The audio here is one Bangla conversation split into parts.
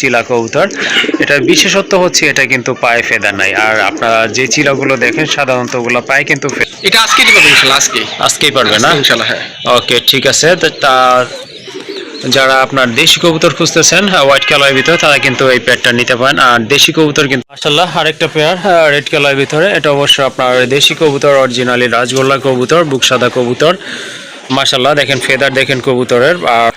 চিলা কবুতর। এটার বিশেষত্ব হচ্ছে এটা কিন্তু পায়ে ফেদার নাই। আর আপনারা যে চিলাগুলো দেখেন সাধারণত ওগুলো পায়ে কিন্তু এটা আজকে দিতে পারব ইনশাল্লাহ? আজকে। আজকেই পারবে না? ইনশাল্লাহ হ্যাঁ। ওকে ঠিক আছে। তো তা যারা আপনার দেশি কবুতর খুঁজতেছেন হোয়াইট কালারের ভিতরে তারা কিন্তু এই পেয়ারটা নিতে পারেন। আর দেশি কবুতর কিন্তু মাসাল্লাহ আরেকটা পেয়ার রেড কালারের ভিতরে। এটা অবশ্য আপনার দেশি কবুতর অরিজিনালি রাজগোল্লা কবুতর বুক সাদা কবুতর। মাসাল্লাহ দেখেন ফেদার দেখেন কবুতরের। আর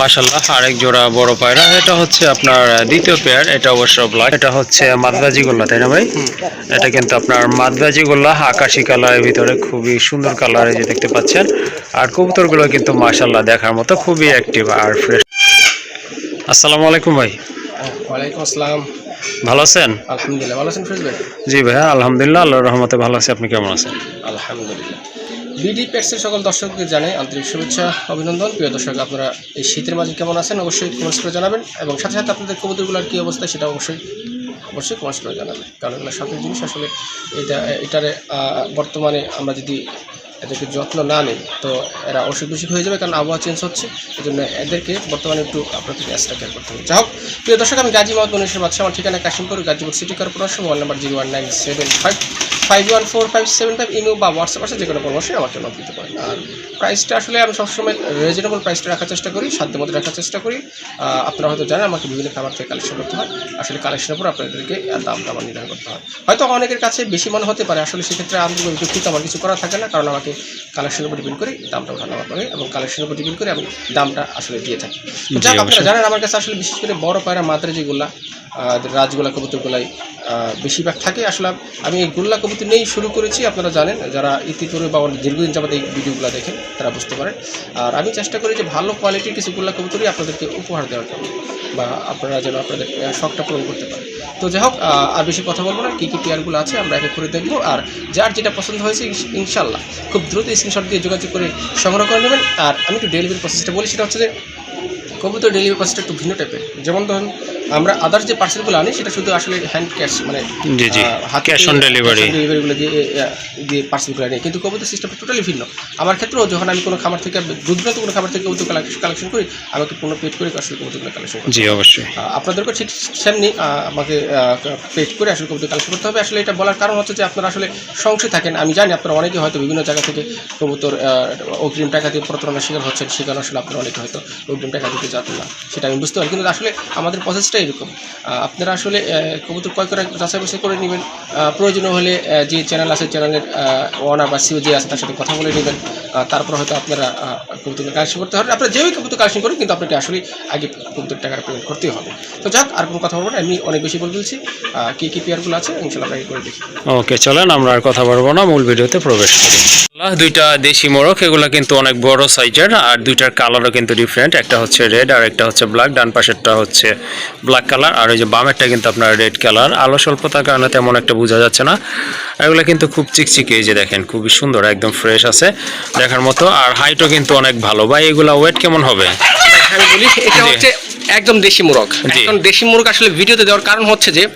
মাশাল্লাহ আরেক জোড়া বড় পায়রা। এটা হচ্ছে আপনার দ্বিতীয় পেয়ার এটা অবশ্য ব্ল্যাক এটা হচ্ছে মাদরাজি গোল্লা তাই না ভাই? এটা কিন্তু আপনার মাদবাজি গোল্লা আকাশি কালারের ভিতরে খুবই সুন্দর কালারে যে দেখতে পাচ্ছেন। আর কবুতরগুলো কিন্তু মাশাল্লাহ দেখার মতো খুবই অ্যাক্টিভ আর ফ্রেশ আসসালামু আলাইকুম ভাই। ওয়ালাইকুম আসসালাম। ভালো আছেন? আলহামদুলিল্লাহ ভালো আছেন ভাই? জি ভাইয়া আলহামদুলিল্লাহ আল্লাহর রহমতে ভালো আছি। আপনি কেমন আছেন? আলহামদুলিল্লাহ। বিডি প্যাক্সের সকল দর্শককে জানাই আন্তরিক শুভেচ্ছা, অভিনন্দন। প্রিয় দর্শক, আপনারা এই শীতের মাঝে কেমন আছেন? অবশ্যই কমেন্টস করে জানাবেন এবং সাথে সাথে আপনাদের কবুতরগুলোর কী অবস্থা সেটা অবশ্যই অবশ্যই কমেন্টস করে জানাবেন। কারণ এগুলো শখের জিনিস আসলে এটা, এটারে বর্তমানে আমরা যদি এদেরকে যত্ন না নিই, তো এরা অসুখ বিসুখ হয়ে যাবে কারণ আবহাওয়া চেঞ্জ হচ্ছে। এই জন্য এদেরকে বর্তমানে একটু আপনাদের এক্সট্রা কেয়ার করতে হবে। যাই হোক, প্রিয় দর্শক, আমি গাজী মোহাম্মদ মনীষের বাদশা আমার ঠিকানা Kashimpur, Gazipur city corporation mobile number zero one nine seven five five one four five seven five email বা হোয়াটসঅ্যাপ আছে যে কোনো পরামর্শে আমাকে নক দিতে পারেন। আর প্রাইসটা আসলে আমি সবসময় রিজনেবল প্রাইসটা রাখার চেষ্টা করি সাধ্যের মধ্যে রাখার চেষ্টা করি। আপনারা হয়তো জানেন আমাকে বিভিন্ন খাবার থেকে কালেকশন করতে হয়। আসলে কালেকশনের উপর আপনাদেরকে দামটা আমার নির্ধারণ করতে হয়। হয়তো অনেকের কাছে বেশি মনে হতে পারে আসলে সেক্ষেত্রে আন্তরিক দুঃখিত আমার কিছু করা থাকে না। কারণ আমাকে কালেকশনের উপর ডিপেন্ড করে দামটা ওঠানো করে এবং কালেকশনের উপর ডিপেন্ড করে আমি দামটা আসলে দিয়ে থাকি। যাক আপনারা। জানেন আমার কাছে আসলে বিশেষ করে বড় পায়রা মাত্রা যেগুলা আহ, রাজগোলা কবুতরগুলাই বেশিরভাগ থাকে। আসলে আমি এই গোল্লা কবুতর নিয়েই শুরু করেছি। আপনারা জানেন, যারা ইতিপূর্বে বা দীর্ঘদিন যাবত এই ভিডিওগুলো দেখেন, তারা বুঝতে পারেন। আর আমি চেষ্টা করি যে ভালো কোয়ালিটির কিছু গোল্লা কবুতরই আপনাদেরকে উপহার দেওয়ার জন্য, বা আপনারা যেন আপনাদের শখটা পূরণ করতে পারেন। তো যাই হোক আর বেশি কথা বলব না, কী কী পেয়ারগুলো আছে আমরা এক এক করে দেখব। আর যার যেটা পছন্দ হয়েছে ইনশাল্লাহ খুব দ্রুত স্ক্রিনশট দিয়ে যোগাযোগ করে সংগ্রহ করে নেবেন। আর আমি একটু ডেলিভারি প্রসেসটা বলি, সেটা হচ্ছে যে কবুতর ডেলিভারি প্রসেসটা একটু ভিন্ন টাইপের যেমন ধরুন আমরা আদার্স যে পার্সেলগুলো আনি সেটা শুধু আসলে হ্যান্ড ক্যাশ মানে জি। Cash on ডেলিভারিগুলো দিয়ে পার্সেলগুলো আনি কিন্তু কবুতর সিস্টেমটা টোটালি ভিন্ন। আমার ক্ষেত্রেও যখন আমি কোনো খামার থেকে দুধগ্রান্ত কোনো খামার থেকে কবুতর কালেকশন করি আমাকে পুরো পেড করে আসলে কবুতরগুলো কালেকশন করি। জি অবশ্যই। আহ, আপনাদেরকেও ঠিক সেমনি আমাকে পেড করে আসলে কবুতর কালেকশন করতে হবে। আসলে এটা বলার কারণ হচ্ছে যে আপনারা আসলে সংশয় থাকেন। আমি জানি আপনারা অনেকে হয়তো বিভিন্ন জায়গা থেকে কবুতর অগ্রিম টাকা দিয়ে প্রতারণার শিকার হচ্ছেন সেখানে আসলে আপনারা অনেকে হয়তো অগ্রিম টাকা দিতে যাতেন না সেটা আমি বুঝতে পারি। কিন্তু আসলে আমাদের প্রসেসটা এরকম। আপনারা আসলে কবুতর ক্রয় করে যাচাই বাছাই করে নেবেন। প্রয়োজন হলে যে চ্যানেল আছে চ্যানেলের ওনার বা সিও যে আছে, তার সাথে কথা বলে নেবেন। তারপর হয়তো আপনারা কবুতর কালেকশন করতে হবে। আপনারা যেই কবুতর কালেকশন করেন, কিন্তু আপনাকে আসলে আগে কবুতর টাকার পেমেন্ট করতেই হবে। তো যাক, আর কোনো কথা বলব না। আমি অনেক বেশি বলে দিচ্ছি কী কী পেয়ারগুলো আছে ইনশাল্লাহ আমরা করে দেখি। ওকে চলেন, আমরা আর কথা বলব না। মূল ভিডিওতে প্রবেশ করি। দুইটা দেশি মোরগ এগুলো কিন্তু অনেক বড় সাইজের আর দুইটার কালারও কিন্তু ডিফারেন্ট একটা হচ্ছে রেড আর একটা হচ্ছে ব্ল্যাক ডান পাশেরটা হচ্ছে ব্ল্যাক কালার আর ওই যে বামেরটা কিন্তু আপনার রেড কালার আলো স্বল্পতার কারণে তেমন একটা বোঝা যাচ্ছে না। এগুলো কিন্তু খুব চিকচিকে এই যে দেখেন খুবই সুন্দর একদম ফ্রেশ আছে দেখার মতো। আর হাইটও কিন্তু অনেক ভালো। ভাই এগুলা ওয়েট কেমন হবে? এটা হচ্ছে একদম দেশি মোরগ। এখন দেশি মোরগ আসলে ভিডিওতে দেওয়ার কারণ হচ্ছে যে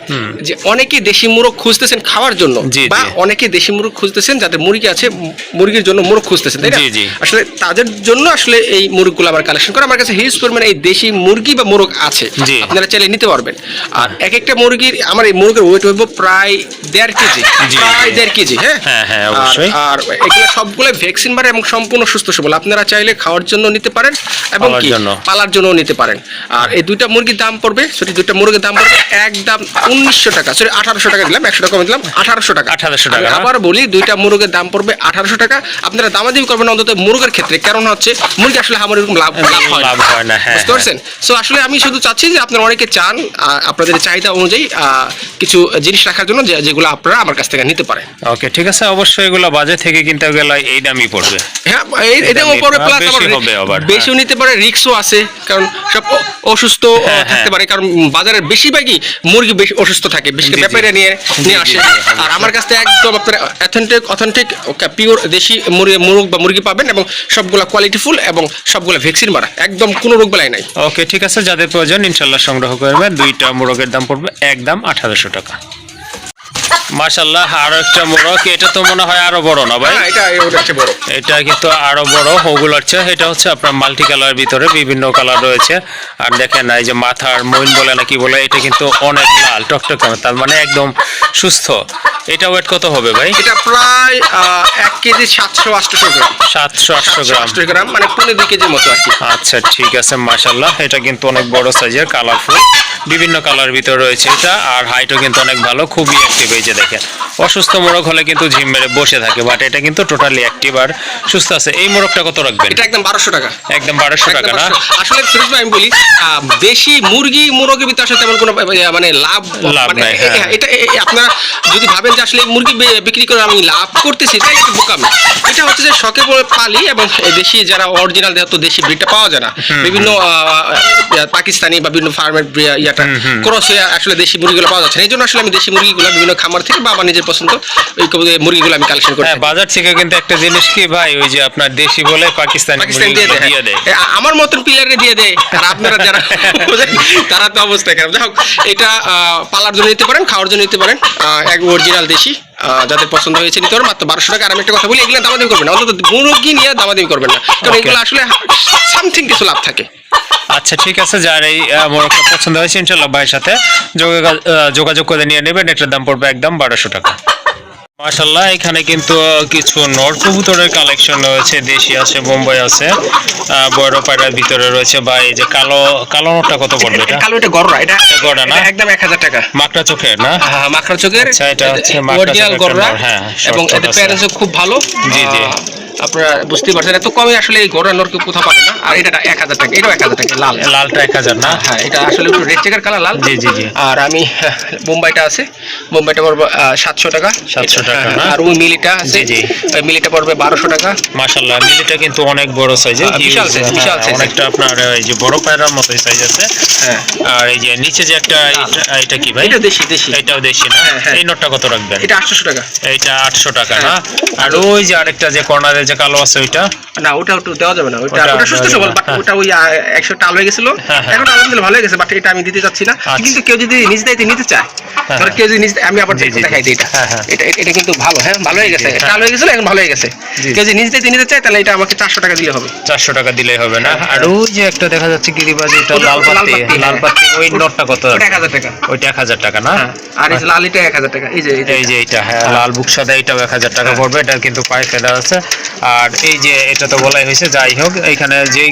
যে অনেকে দেশি মোরগ খুঁজতেছেন খাওয়ার জন্য বা। অনেকে দেশি মুরগ খুঁজতেছেন যাদের মুরগি আছে মুরগির জন্য মোরগ খুঁজতেছেন তাই না। আসলে তাদের জন্য আসলে এই মুরগগুলো আমার কালেকশন করা। আমার কাছে হিউজ পরিমাণে এই দেশি মুরগি বা মোরগ আছে। আপনারা চাইলে নিতে পারবেন। আর এক একটা মুরগির আমার এই মুরগের ওয়েট হইব প্রায় দেড় কেজি। প্রায় দেড় কেজি হ্যাঁ? হ্যাঁ, হ্যাঁ, আর- এগুলো সবগুলো ভ্যাকসিন মারে এবং সম্পূর্ণ সুস্থ সবল। আপনারা চাইলে খাওয়ার জন্য নিতে পারেন এবং। পালার জন্য নিতে পারেন। আর এই দুইটা মুরগির দাম পড়বে সরি দুইটা মুরগির দাম পড়বে একদম উনিশশো টাকা সরি আঠারোশো টাকা দিলাম একশো টাকা কমে দিলাম আঠারোশো টাকা। 1800 টাকা, আবার বলি দুইটা মুরগের দাম পড়বে আঠারোশো টাকা। আপনারা দামাদামি করবেন অন্তত মুরগের ক্ষেত্রে কারণ হচ্ছে মুরগি আসলে আমার এরকম লাভ লাভ হয় না, হ্যাঁ, বুঝতে পারছেন? সো আসলে আমি শুধু চাচ্ছি যে আপনারা অনেকে চান আপনাদের চাহিদা অনুযায়ী কিছু জিনিস রাখার জন্য যেগুলো আপনারা আমার কাছ থেকে নিতে পারেন। ওকে ঠিক আছে অবশ্যই এগুলো বাজে থেকে কিনতে গেলে এই দামই পড়বে। হ্যাঁ এই- দামি, পরে আহ, প্লাস বেশি আবার বেশিও নিতে পারে রিক্সও আছে কারণ সব অ- অসুস্থ হ্যাঁ, থাকতে হ্যাঁ। পারে কারণ বাজারের বেশিরভাগই মুরগি বেশি অসুস্থ থাকে বেশি। ব্যাপারে নিয়ে নিয়ে আসে। আর আমার কাছ থেকে একদম আপনার অথেন্টিক অথেন্টিক পিওর দেশি মুরগি মুরগ বা মুরগি পাবেন এবং সবগুলা কোয়ালিটিফুল এবং সবগুলো ভ্যাকসিন মারা। একদম কোনো রোগ বেলায় নাই। ওকে ঠিক আছে যাদের প্রয়োজন ইনশাল্লাহ সংগ্রহ করবেন দুইটা মোরগের দাম পড়বে একদম আঠারোশো টাকা। মাশাল্লাহ আরও একটা মোরগ। এটা তো মনে হয় আরও বড় না ভাই? হ্যাঁ এটা হচ্ছে বড়। এটা কিন্তু আরও বড় ওগুলোর চেয়ে এটা হচ্ছে আপনার মাল্টি কালার ভিতরে বিভিন্ন কালার রয়েছে। আর দেখেন এই যে মাথার মইন বলে না কি বলে এটা কিন্তু অনেক লাল টকটকে তার মানে একদম সুস্থ। এটা ওয়েট কত হবে ভাই? এটা প্রায় এক কেজি সাতশো আটশো গ্রাম। সাতশো আটশো গ্রাম। গ্রাম মানে পনেরো দুই কেজির মতো আর কি। আচ্ছা ঠিক আছে মাশাল্লাহ এটা কিন্তু অনেক বড় সাইজের কালারফুল বিভিন্ন কালার ভিতরে রয়েছে এটা আর হাইটও কিন্তু অনেক ভালো খুবই অ্যাক্টিভ যে দেখেন অসুস্থ মোরগ হলে কিন্তু ঝিম মেরে বসে থাকে বাট এটা কিন্তু টোটালি অ্যাক্টিভ আর সুস্থ আছে। এই মোরগটা কত রাখবেন? এটা একদম বারোশো টাকা। একদম বারোশো টাকা না? আসলে ফিরোজ ভাই আমি বলি দেশি মুরগি মুরগির ভিতরে আসলে তেমন কোনো মানে লাভ লাভ মানে নাই, হ্যাঁ। এটা আপনারা যদি ভাবেন যে আসলে মুরগি বিক্রি করে আমি লাভ করতেছি তাই একটু বোকামি এটা হচ্ছে যে শখে পড়ে পালি এবং দেশি যারা অরিজিনাল যেহেতু দেশি ব্রিডটা পাওয়া যায় না। বিভিন্ন পাকিস্তানি বা বিভিন্ন ফার্মের ইয়াটা ক্রস হয়ে আসলে দেশি মুরগিগুলো পাওয়া যাচ্ছে না। এই জন্য আসলে আমি দেশি মুরগিগুলো বিভিন্ন খামার থেকে বা আমার নিজের পছন্দ ওই মুরগিগুলো আমি কালেকশন করি হ্যাঁ বাজার থেকে কিন্তু একটা জিনিস কি ভাই ওই যে আপনার দেশি বলে পাকিস্তানি পাকিস্তান দিয়ে দেয়। আমার মতন প্লেয়ারে দিয়ে দেয়। আর আপনারা যারা তারা তো অবস্থা খারাপ। যাই হোক এটা পালার জন্য নিতে পারেন খাওয়ার জন্য নিতে পারেন। এক অরিজিনাল দেশি যাদের পছন্দ হয়েছে নিতে পারেন। মাত্র বারোশো টাকা। আর আমি একটা কথা বলি এগুলো দামাদামি করবেন না। অন্তত মুরগি নিয়ে দামাদামি করবেন না। কারণ এগুলো আসলে সামথিং কিছু লাভ থাকে। আচ্ছা ঠিক আছে যার এই মোরগটা পছন্দ হয়েছে ইনশাল্লাহ ভাইয়ের সাথে যোগাযোগ করে নিয়ে নেবেন। এটার দাম পড়বে একদম বারোশো টাকা। মাশাল্লাহ এখানে কিন্তু কিছু নর কবুতরের কালেকশন রয়েছে। দেশি আছে বোম্বাই আছে বড় পায়রার ভিতরে রয়েছে। বা এই যে কালো কালো নটটা কত পড়বে এটা? কালো এটা গররা এটা এটা গররা না? একদম এক হাজার টাকা। মাকড়া চোখের না? হ্যাঁ, মাখরা চোখের। আচ্ছা, এটা হচ্ছে মাকড়া চোখের নর, হ্যাঁ, এবং short এদের খুব ভালো। জি, জি। আপনারা বুঝতেই পারছেন এত কমে আসলে এই গররা নরকে কোথাও পাবে না। আর এটা এক হাজার টাকা এটাও এক হাজার টাকা লাল। লালটা এক হাজার না? হ্যাঁ এটা আসলে একটু রেড চেকার কালার লাল। জি, জি, জি। আর আমি হ্যাঁ, বোম্বাইটা আছে। বোম্বাইটা পড়বে সাতশো টাকা। 700 টাকা হ্যাঁ, আর ওই মিলিটা আছে। জি, জি। মিলিটা পড়বে বারোশো টাকা। মাশাল্লাহ মিলিটা কিন্তু অনেক বড় সাইজের হ্যাঁ, বিশাল size, বিশাল size। অনেকটা আপনার এই যে বড় পায়রার মতোই সাইজ আছে। হ্যাঁ। আর এই যে নিচে যে একটা এটা- এটা কি ভাই? এটা দেশি দেশি। এটাও দেশি না? হ্যাঁ, হ্যাঁ। এই নোটটা কত রাখবেন? এটা আটশো টাকা। এইটা আটশো টাকা না? হ্যাঁ। আর ওই যে আরেকটা যে কর্নারে যে কালো আছে ওইটা? না ওটা একটু দেওয়া যাবে না ওটা ওটা সুস্থ সবল বাট হ্যাঁ। ওটা ওই আহ, একশো টাল হয়ে গেছিল। হ্যাঁ, হ্যাঁ। এখন আলহামদুলিল্লাহ ভালো হয়ে গেছে বাট এটা আমি দিতে চাচ্ছি না। আচ্ছা। কিন্তু কেউ যদি নিজ দায়িত্বে নিতে চায় ধর কেউ যদি নিজ আমি আবার। দেখাই দিই এটা। এটা এটা- এটা কিন্তু ভালো হ্যাঁ ভালো হয়ে গেছে। টাল হয়ে গেছিল এখন ভালো হয়ে গেছে। কেউ যদি নিজ দায়িত্বে নিতে চায় তাহলে এটা আমাকে চারশো টাকা দিলে হবে। চারশো টাকা দিলেই হবে না? আর ওই যে একটা দেখা যাচ্ছে গিরিবাজি ওটা- লাল পাতি লাল। পাতি ওই নোটটা কত? ওটা এক হাজার টাকা। ওইটা এক হাজার টাকা না? আর এই লাল এটা এক হাজার টাকা। এই যে এই যে এটা। হ্যাঁ লাল বুক সাদা এটাও এক হাজার টাকা। পড়বে এটা কিন্তু পায়ে ফেদা আছে। আর এই যে এটা তো বলাই হয়েছে, যাই হোক, এখানে যেই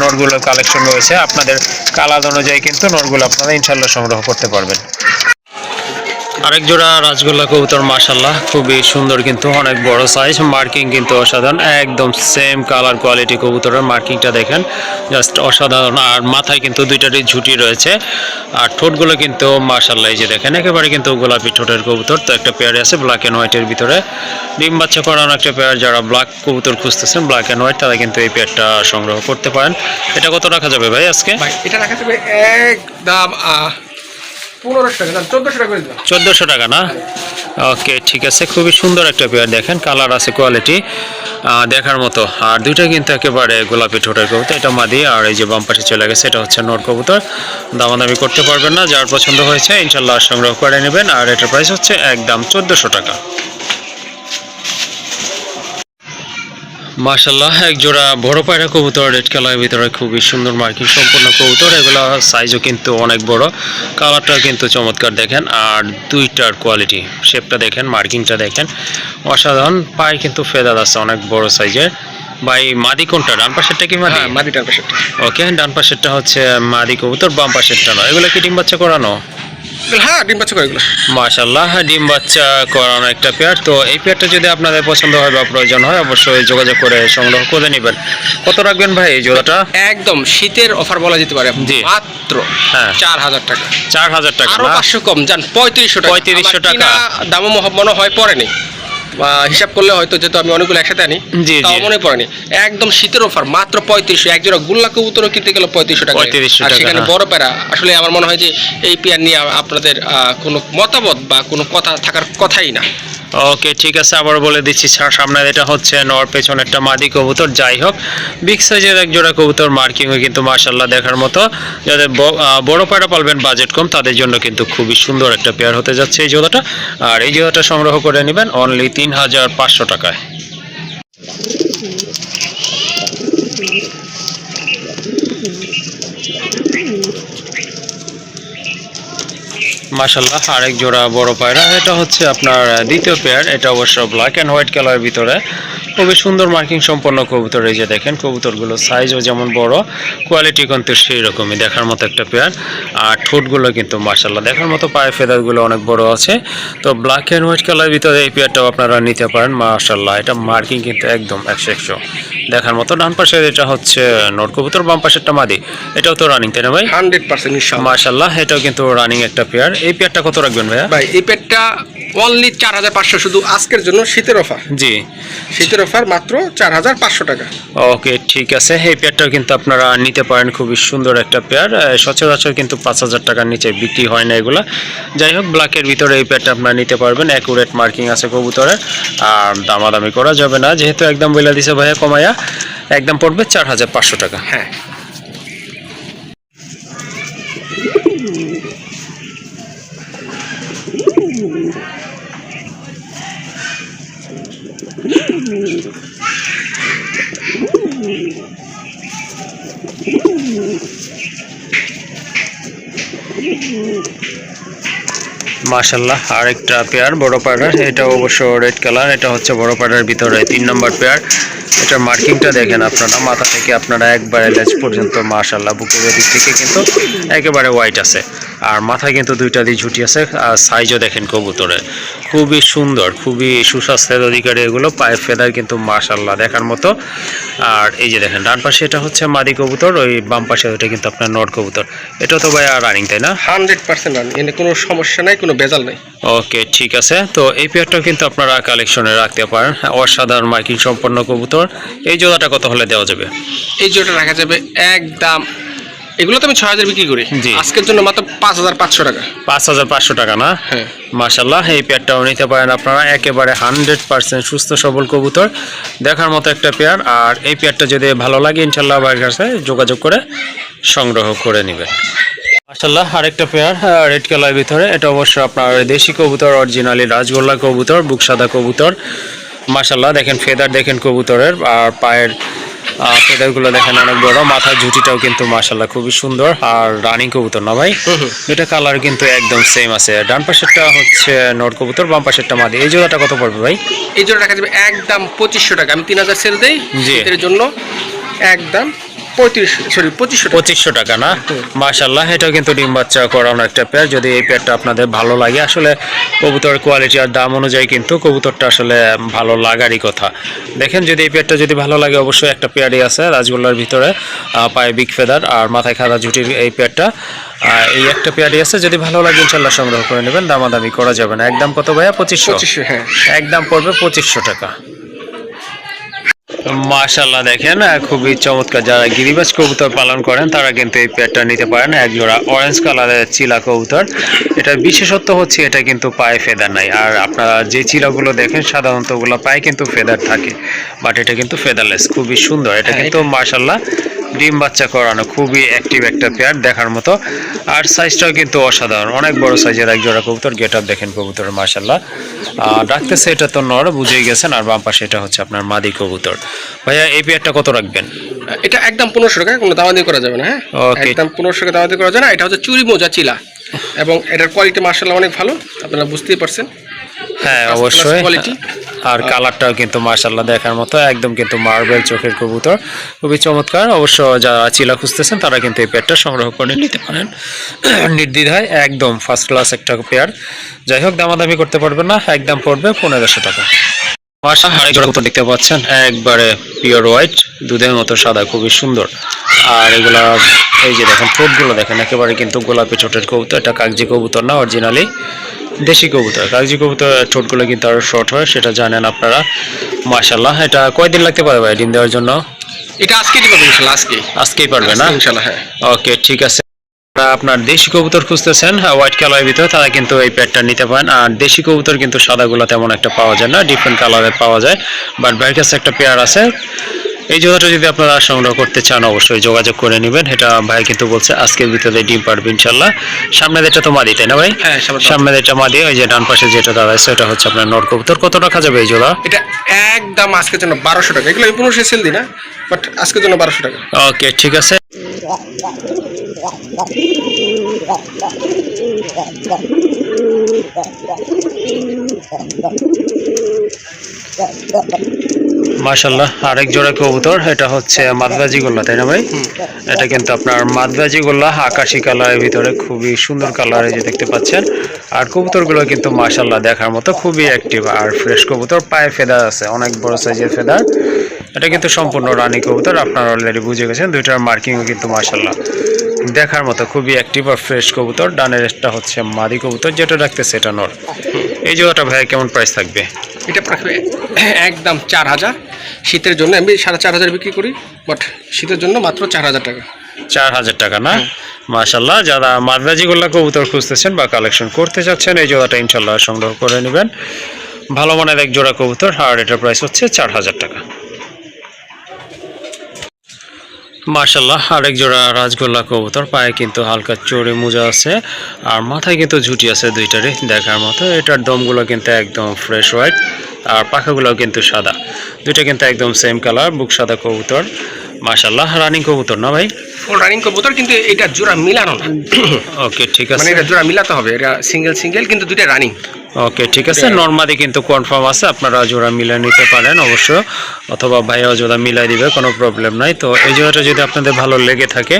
নোটগুলোর কালেকশন রয়েছে, আপনাদের কালার অনুযায়ী কিন্তু নোটগুলো আপনারা ইনশাল্লাহ সংগ্রহ করতে পারবেন। আরেক জোড়া রাজগোল্লা কবুতর মাশাল্লাহ খুবই সুন্দর কিন্তু, অনেক বড় সাইজ মার্কিং কিন্তু অসাধারণ, একদম সেম কালার কোয়ালিটি কবুতরের মার্কিংটা দেখেন জাস্ট অসাধারণ, আর মাথায় কিন্তু দুইটারই ঝুটি রয়েছে, আর ঠোঁটগুলো কিন্তু মাশাল্লাহ এই যে দেখেন, একেবারে কিন্তু গোলাপি ঠোঁটের কবুতর, তো একটা পেয়ারে আছে ব্ল্যাক অ্যান্ড হোয়াইটের ভিতরে, ডিম বাচ্চা করানো একটা পেয়ার যারা ব্ল্যাক কবুতর খুঁজতেছেন ব্ল্যাক অ্যান্ড হোয়াইট তারা কিন্তু এই পেয়ারটা সংগ্রহ করতে পারেন, এটা কত রাখা যাবে ভাই আজকে? এটা রাখা যাবে একদম পনেরোশো টাকা না চোদ্দোশো টাকা না? ওকে, ঠিক আছে, খুবই সুন্দর একটা পেয়ার দেখেন, কালার আছে, কোয়ালিটি দেখার মতো। আর দুইটা কিন্তু একেবারে গোলাপি ঠোঁটের কবুতর, এটা মাদি, আর এই যে বাম পাশে চলে গেছে, এটা হচ্ছে নোট কবুতর। দামাদামি করতে পারবেন না, যার পছন্দ হয়েছে, ইনশাল্লাহ সংগ্রহ করে নেবেন, আর এটার প্রাইস হচ্ছে একদম চোদ্দোশো টাকা। মাশাল্লাহ এক জোড়া বড় পায়রা কবুতর রেড কালারের ভিতরে খুবই সুন্দর মার্কিং সম্পূর্ণ কবুতর। এগুলো সাইজও কিন্তু অনেক বড় কালারটাও কিন্তু চমৎকার দেখেন আর দুইটার কোয়ালিটি শেপটা দেখেন মার্কিংটা দেখেন। অসাধারণ পায়ে কিন্তু ফেদার আছে অনেক বড় সাইজের ভাই মাদি কোনটা ডান পাশেরটা কি মাদি? হ্যাঁ মাদিটার পাশেরটা। ওকে ডান পাশেরটা হচ্ছে মাদি কবুতর বাম পাশেরটা নয়। এগুলো কি ডিম বাচ্চা করানো? হ্যাঁ ডিম বাচ্চা করে এগুলো? মাশাল্লাহ ডিম বাচ্চা করানো একটা পেয়ার। তো এই পেয়ারটা যদি আপনাদের পছন্দ হয় বা প্রয়োজন হয় অবশ্যই যোগাযোগ করে সংগ্রহ করে নেবেন। কত রাখবেন ভাই এই জোড়াটা? একদম শীতের অফার বলা যেতে পারে জি। মাত্র হ্যাঁ। চার হাজার টাকা। চার হাজার টাকা আরও পাঁচশো কম যান পঁয়ত্রিশশো পঁয়ত্রিশশো টাকা। দামও মনে হয় পড়েনি। হিসাব করলে হয়তো যেহেতু আমি অনেকগুলো একসাথে আনি তাও মনে পড়েনি। একদম শীতের অফার মাত্র পঁয়ত্রিশশো। এক জোড়া গুল্লা কবুতর কিনতে গেল পঁয়ত্রিশশো টাকা আর সেখানে হ্যাঁ। বড় প্যারা। আসলে আমার মনে হয় যে এই পেয়ার নিয়ে আপনাদের আহ, কোনো মতামত বা কোনো কথা থাকার কথাই না। ওকে, ঠিক আছে আবার বলে দিচ্ছি, সা- সামনে এটা হচ্ছে নর পেছনে একটা মাদি কবুতর, যাই হোক। বিগ সাইজের এক জোড়া কবুতর মার্কিংও কিন্তু মার্শাল্লাহ দেখার মতো। যাদের বড় পায়রা পালবেন বাজেট কম, তাদের জন্য কিন্তু খুবই সুন্দর একটা পেয়ার হতে যাচ্ছে এই জোড়াটা। আর এই জোড়াটা সংগ্রহ করে নেবেন অনলি তিন হাজার পাঁচশো টাকায়। মাশাল্লাহ আরেক জোড়া বড় পায়রা। এটা হচ্ছে আপনার দ্বিতীয় পেয়ার এটা অবশ্য ব্ল্যাক অ্যান্ড হোয়াইট কালারের ভিতরে। খুবই সুন্দর মার্কিং সম্পন্ন কবুতর এই যে দেখেন কবুতরগুলো সাইজও যেমন বড় কোয়ালিটি কিন্তু সেই রকমই দেখার মতো একটা পেয়ার আর ঠোঁটগুলো কিন্তু মাশাল্লাহ দেখার মতো পায়ে ফেদারগুলো অনেক বড় আছে। তো ব্ল্যাক অ্যান্ড হোয়াইট কালারের ভিতরে এই পেয়ারটাও আপনারা নিতে পারেন মাশাল্লাহ এটা মার্কিং কিন্তু একদম একশো একশো। দেখার মতো ডান পাশের এটা হচ্ছে নোট কবুতর বাম পাশেরটা মাদি। এটাও তো রানিং তাই না ভাই? হান্ড্রেড পার্সেন্ট মাশাল্লাহ এটাও কিন্তু রানিং একটা পেয়ার এই পেয়ারটা কত রাখবেন ভাইয়া? ভাই এই পেটটা অনলি চার হাজার পাঁচশো শুধু আজকের জন্য শীতের অফার জি। শীতের অফার মাত্র চার হাজার পাঁচশো টাকা। ওকে ঠিক আছে। এই পেয়ারটাও কিন্তু আপনারা নিতে পারেন খুবই সুন্দর একটা পেয়ার। সচরাচর কিন্তু পাঁচ হাজার টাকার নিচে বিক্রি হয় না এগুলা। যাই হোক ব্ল্যাকের ভিতরে এই পেয়ারটা আপনারা নিতে পারবেন। অ্যাকুরেট মার্কিং আছে কবুতরের। আর দামাদামি করা যাবে না। যেহেতু একদম বইলা দিছে ভাইয়া কমায়া একদম পড়বে চার হাজার পাঁচশো টাকা। হ্যাঁ। মাশাল্লাহ আরেকটা পেয়ার বড় পাড়ার এটা অবশ্য রেড কালার এটা হচ্ছে বড় পাড়ার ভিতরে তিন নম্বর পেয়ার এটার মার্কিংটা দেখেন আপনারা, মাথা থেকে আপনারা একবারে লেজ পর্যন্ত মাশাল্লাহ বুকের দিক থেকে কিন্তু একেবারে হোয়াইট আছে। আর মাথায় কিন্তু দুইটা দিয়ে ঝুটি আছে আর সাইজও দেখেন কবুতরের। খুবই সুন্দর খুবই সুস্বাস্থ্যের অধিকারী এগুলো পায়ের ফেদার কিন্তু মাশাল্লাহ দেখার মতো। আর এই যে দেখেন ডান পাশে এটা হচ্ছে মাদি কবুতর ওই বাম পাশে ওইটা কিন্তু আপনার নট কবুতর। এটা তো ভাই রানিং তাই না? হান্ড্রেড পার্সেন্ট রান এনে কোনো সমস্যা নাই কোনো ভেজাল নাই। ওকে ঠিক আছে। তো এই পেয়ারটাও কিন্তু আপনারা কালেকশনে রাখতে পারেন। অসাধারণ মার্কিং সম্পন্ন কবুতর। এই জোড়াটা কত হলে দেওয়া যাবে? এই জোড়াটা রাখা যাবে একদম এগুলো তো আমি ছয় হাজার বিক্রি করি। আজকের জন্য মাত্র পাঁচ হাজার পাঁচশো টাকা। পাঁচ হাজার পাঁচশো টাকা না? হ্যাঁ। এই পেয়ারটাও নিতে পারেন আপনারা একেবারে হান্ড্রেড পার্সেন্ট সুস্থ সবল কবুতর। দেখার মতো একটা পেয়ার আর এই পেয়ারটা যদি ভালো লাগে ইনশাল্লাহ ভাইয়ের কাছে যোগাযোগ করে সংগ্রহ করে নেবেন। মাশাল্লাহ আরেকটা পেয়ার রেড কালার ভিতরে। এটা অবশ্য আপনার দেশি কবুতর অরিজিনালি রাজগোল্লা কবুতর বুক সাদা কবুতর। মাশাল্লাহ দেখেন ফেদার দেখেন কবুতরের আর পায়ের ফেদারগুলো দেখেন অনেক বড়। মাথার ঝুটিটাও কিন্তু মাশাল্লাহ খুবই সুন্দর। আর রানিং কবুতর না ভাই? এটা কালার কিন্তু একদম সেম আছে। ডান পাশেরটা হচ্ছে নোট কবুতর বাম পাশেরটা মাদি। এই জোড়াটা কত পড়বে ভাই? এই জোড়া রাখা যাবে একদম পঁচিশশো টাকা। আমি তিন হাজার সেল দেই। এর জন্য। একদম পঁয়ত্রিশ সরি পঁচিশশো টাকা। পঁচিশশো টাকা না? মাশাল্লাহ এটাও কিন্তু ডিম বাচ্চা করানো একটা পেয়ার যদি এই পেয়ারটা আপনাদের ভালো লাগে আসলে কবুতর কোয়ালিটি আর দাম অনুযায়ী কিন্তু কবুতরটা আসলে ভালো লাগারই কথা। দেখেন যদি এই পেয়ারটা যদি ভালো লাগে অবশ্যই একটা পেয়ারই আছে রাজগোল্লার ভিতরে পায়ে বিগ ফেদার আর মাথায় খাদা ঝুটির এই পেয়ারটা এই একটা পেয়ারই আছে যদি ভালো লাগে ইনশাল্লাহ সংগ্রহ করে নেবেন। দামাদামি করা যাবে না। একদম কত ভাইয়া? পঁচিশশো? পঁচিশশো হ্যাঁ। একদম পড়বে পঁচিশশো টাকা। মাশাল্লাহ দেখেন খুবই চমৎকার যারা গিরিবাজ কবুতর পালন করেন তারা কিন্তু এই পেয়ারটা নিতে পারেন। এক জোড়া অরেঞ্জ কালারের চিলা কবুতর। এটার বিশেষত্ব হচ্ছে এটা কিন্তু পায়ে ফেদার নাই। আর আপনারা যে চিলাগুলো দেখেন সাধারণত ওগুলো পায়ে কিন্তু ফেদার থাকে। বাট এটা কিন্তু ফেদারলেস খুবই সুন্দর। এটা হ্যাঁ, কিন্তু মাশাল্লাহ ডিম বাচ্চা করানো খুবই অ্যাক্টিভ একটা পেয়ার দেখার মতো। আর সাইজটাও কিন্তু অসাধারণ অনেক বড় সাইজের এক জোড়া কবুতর গেট আপ দেখেন কবুতরের মার্শাল্লাহ আর ডাকতেছে এটা তো নর বুঝেই গেছেন আর বাম পাশে এটা হচ্ছে আপনার মাদি কবুতর। ভাইয়া এই পেয়ারটা কত রাখবেন? এটা একদম পনেরোশো টাকা কোনো দামাদি করা যাবে না হ্যাঁ. একদম পনেরোশো টাকা দামাদি করা যায় না এটা হচ্ছে চুরি মোজা চিলা। এবং এটার কোয়ালিটি মার্শাল্লাহ অনেক ভালো আপনারা বুঝতেই পারছেন। হ্যাঁ অবশ্যই। quality। আর কালারটাও কিন্তু মাশাল্লাহ দেখার মতো একদম কিন্তু মার্বেল চোখের কবুতর। খুবই চমৎকার। অবশ্য যারা চিলা খুঁজতেছেন তারা কিন্তু এই পেয়ারটা সংগ্রহ করে নিতে পারেন। নির্দ্বিধায় একদম ফার্স্ট ক্লাস একটা পেয়ার। যাই হোক দামাদামি করতে পারবেন না একদম পড়বে পনেরোশো টাকা। মাশা আরেক জোড়া কবুতর দেখতে পাচ্ছেন। একবারে পিওর হোয়াইট দুধের মতো সাদা খুবই সুন্দর। আর এগুলা এই যে দেখেন ঠোঁটগুলো দেখেন একেবারে কিন্তু গোলাপি ঠোঁটের কবুতর। এটা কাগজি কবুতর না অরিজিনালি দেশি কবুতর কাগজি কবুতর ঠোঁটগুলো কিন্তু আরও শর্ট হয় সেটা জানেন আপনারা। মাশাল্লাহ এটা কয়দিন লাগতে পারে ভাই ডিম দেওয়ার জন্য? এটা আজকে দিতে পারব ইনশাল্লাহ আজকে আজকেই পারবে না? ইনশাল্লাহ হ্যাঁ। ওকে ঠিক আছে। আপনার দেশি কবুতর খুঁজতেছেন হোয়াইট কালারের ভিতরে তারা কিন্তু এই প্যাডটা নিতে পারেন। আর দেশি কবুতর কিন্তু সাদাগুলো তেমন একটা পাওয়া যায় না ডিফারেন্ট কালারের পাওয়া যায়। বাট ভাইয়ের কাছে একটা পেয়ার আছে এই জোড়াটা যদি আপনারা সংগ্রহ করতে চান অবশ্যই যোগাযোগ করে নেবেন। এটা ভাই কিন্তু বলছে আজকের ভিতরে ডিম পারবে ইনশাল্লাহ সামনে এটা তো মাদি তাই না ভাই? হ্যাঁ সামনে এটা মাদি ওই যে ডান পাশে যেটা দাঁড়াচ্ছে এটা হচ্ছে আপনার নর কবুতর। কত রাখা যাবে এই জোড়া? এটা একদম আজকের জন্য বারোশো টাকা। এগুলো পনেরোশো সেল দিই না বাট আজকের জন্য বারোশো টাকা। ওকে ঠিক আছে। মাশাল্লাহ আরেক জোড়া কবুতর এটা হচ্ছে মাদরাজি গোল্লা তাই না ভাই? এটা কিন্তু আপনার মাদরাজি গোল্লা আকাশি কালারের ভিতরে খুবই সুন্দর কালারে যে দেখতে পাচ্ছেন। আর কবুতরগুলো কিন্তু মাশাল্লাহ দেখার মতো খুবই অ্যাক্টিভ আর ফ্রেশ কবুতর পায়ে ফেদার আছে অনেক বড় সাইজের ফেদার। এটা কিন্তু সম্পূর্ণ রানী কবুতর আপনারা অলরেডি বুঝে গেছেন দুইটার মার্কিংও কিন্তু মাশাল্লাহ দেখার মতো খুবই অ্যাক্টিভ আর ফ্রেশ কবুতর। ডানের একটা হচ্ছে মাদি কবুতর যেটা রাখতেছে এটা নর। এই জোড়াটা ভাই কেমন প্রাইস থাকবে? এটা প্রায় একদম চার হাজার। শীতের জন্য আমি সাড়ে চার হাজার বিক্রি করি বাট শীতের জন্য মাত্র চার হাজার টাকা। চার হাজার টাকা না? মাশাল্লাহ যারা মাদ্রাজি গোল্লা কবুতর খুঁজতেছেন বা কালেকশন করতে চাচ্ছেন, এই জোড়াটা ইনশাল্লাহ সংগ্রহ করে নেবেন। ভালো মানের এক জোড়া কবুতর, আর এটার প্রাইস হচ্ছে চার হাজার টাকা। মার্শাল্লাহ আরেক জোড়া রাজগোল্লা কবুতর, পায়ে কিন্তু হালকা চড়ে মোজা আছে, আর মাথায় কিন্তু ঝুটি আছে দুইটারই দেখার মতো। এটার দমগুলো কিন্তু একদম ফ্রেশ হোয়াইট আর পাখাগুলোও কিন্তু সাদা। দুইটা কিন্তু একদম সেম কালার বুক সাদা কবুতর। মার্শাল্লাহ রানিং কবুতর না ভাই? ফুল রানিং কবুতর কিন্তু এটা জোড়া মিলানো না। ওকে ঠিক মানে আছে। এটা জোড়া মিলাতে হবে এটা সিঙ্গেল সিঙ্গেল কিন্তু দুইটা রানিং ওকে ঠিক আছে। নর্মাদি কিন্তু কনফার্ম আছে আপনারা জোড়া মিলাই নিতে পারেন অবশ্য অথবা ভাইয়াও জোড়া মিলাই দিবে কোনো প্রবলেম নাই। তো এই জোড়াটা যদি আপনাদের ভালো লেগে থাকে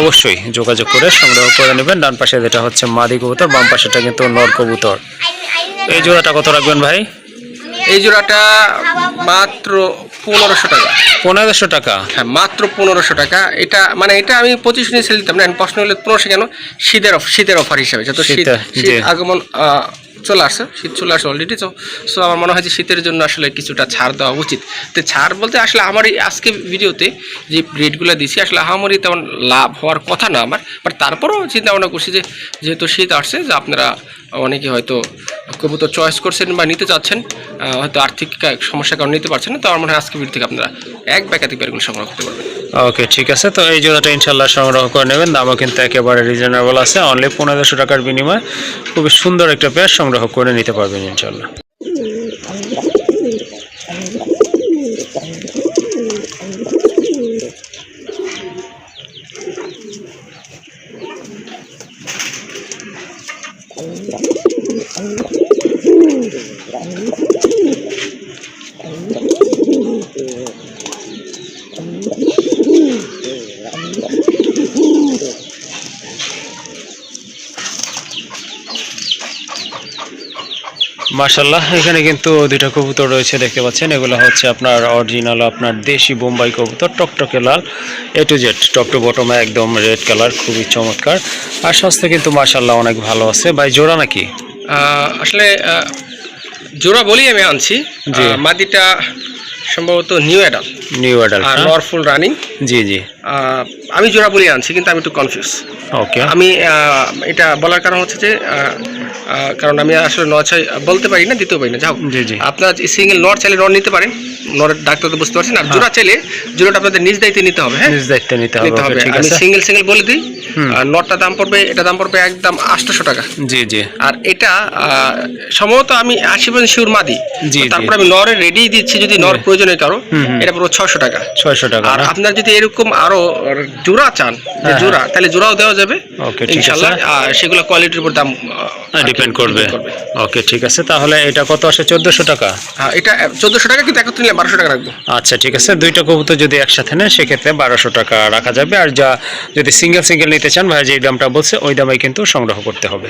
অবশ্যই যোগাযোগ করে সংগ্রহ করে নেবেন। ডান পাশে যেটা হচ্ছে মাদি কবুতর বাম পাশেটা কিন্তু নর কবুতর। এই জোড়াটা কত রাখবেন ভাই? এই জোড়াটা মাত্র পনেরোশো টাকা। পনেরোশো টাকা? হ্যাঁ মাত্র পনেরোশো টাকা। এটা মানে এটা আমি পঁচিশ নিয়ে সেল দিতাম না প্রশ্ন হলে পনেরোশো কেন? শীতের অফ শীতের অফার হিসাবে। যত শীত। আগমন আহ, চলে আসছে শীত চলে আসছে অলরেডি তো সো আমার মনে হয় যে শীতের জন্য আসলে কিছুটা ছাড় দেওয়া উচিত। তো ছাড় বলতে আসলে আমার এই আজকে ভিডিওতে যে রেটগুলো দিছি, আসলে আমারই তেমন লাভ হওয়ার কথা না আমার বাট তারপরেও চিন্তা ভাবনা করছি যে, যেহেতু শীত আসছে, যে আপনারা অনেকে হয়তো কবুতর চয়েস করছেন বা নিতে চাচ্ছেন হয়তো আর্থিক সমস্যার কারণে নিতে পারছেন না, তো আমার মনে হয় আজকে ভিডিও থেকে আপনারা এক ব্যাকাতিক ব্যাগগুলো সংগ্রহ করতে পারবেন। ওকে ঠিক আছে, তো এই জোড়াটা ইনশাল্লাহ সংগ্রহ করে নেবেন। দামও কিন্তু একেবারে রিজনেবল আছে অনলি পনেরোশো টাকার বিনিময়ে। খুবই সুন্দর একটা পেয়ার সংগ্রহ করে নিতে পারবেন ইনশাল্লাহ মাশাল্লাহ এখানে কিন্তু দুইটা কবুতর রয়েছে দেখতে পাচ্ছেন। এগুলো হচ্ছে আপনার অরিজিনাল আপনার দেশি বোম্বাই কবুতর টকটকে লাল A to Z top to বটমে একদম রেড কালার খুবই চমৎকার। আর স্বাস্থ্য কিন্তু মাশাল্লাহ অনেক ভালো আছে। ভাই জোড়া নাকি? আহ, আসলে জোড়া বলি আমি আনছি। মাদিটা সম্ভবত নিউ অ্যাডাল নিউ অ্যাডাল্ট আর নরফুল রানিং জি জি। আমি জোড়া বলি আনছি কিন্তু আমি একটু কনফিউজ ওকে আমি এটা বলার কারণ হচ্ছে যে কারণ আমি আসলে ন ছয় বলতে পারি না দিতেও পারি না। যাও জি জি। আপনার সিঙ্গেল নর চাইলে নর নিতে পারেন। নরের ডাক্তার বুঝতে পারছেন? আর জোড়া চাইলে জোড়াটা আপনাদের নিজ দায়িত্বে নিতে হবে হ্যাঁ? নিজ দায়িত্ব নিতে হবে নিতে হবে। আমি সিঙ্গেল সিঙ্গেল বলে দিই। আর নটটা দাম পড়বে এটা দাম পড়বে একদম আটশোশো টাকা। জি জি। আর এটা সম্ভবত আমি আশি পার্সেন্ট মাদি তারপর আমি নরে রেডি দিচ্ছি যদি নর প্রয়োজন হয় কারও। এটা পুরো ছয়শো টাকা। ছয়শো টাকা আর আপনার যদি এরকম আরও জোড়া চান হ্যাঁ, জোড়া তাহলে জোড়াও দেওয়া যাবে ওকে ঠিক আছে। ইনশাল্লাহ আর সেগুলো কোয়ালিটির উপর দাম ডিপেন্ড করবে। ওকে ঠিক আছে। তাহলে এটা কত আসে? চোদ্দোশো টাকা? হ্যাঁ এটা চোদ্দশো টাকা কিন্তু একত্র বারোশো টাকা রাখব। আচ্ছা ঠিক আছে। দুইটা কবুতর যদি একসাথে নেন, সেক্ষেত্রে বারোশো টাকা রাখা যাবে। আর যা যদি সিঙ্গেল সিঙ্গেল নিতে চান ভাই যে দামটা বলছে, ওই দামে কিন্তু সংগ্রহ করতে হবে।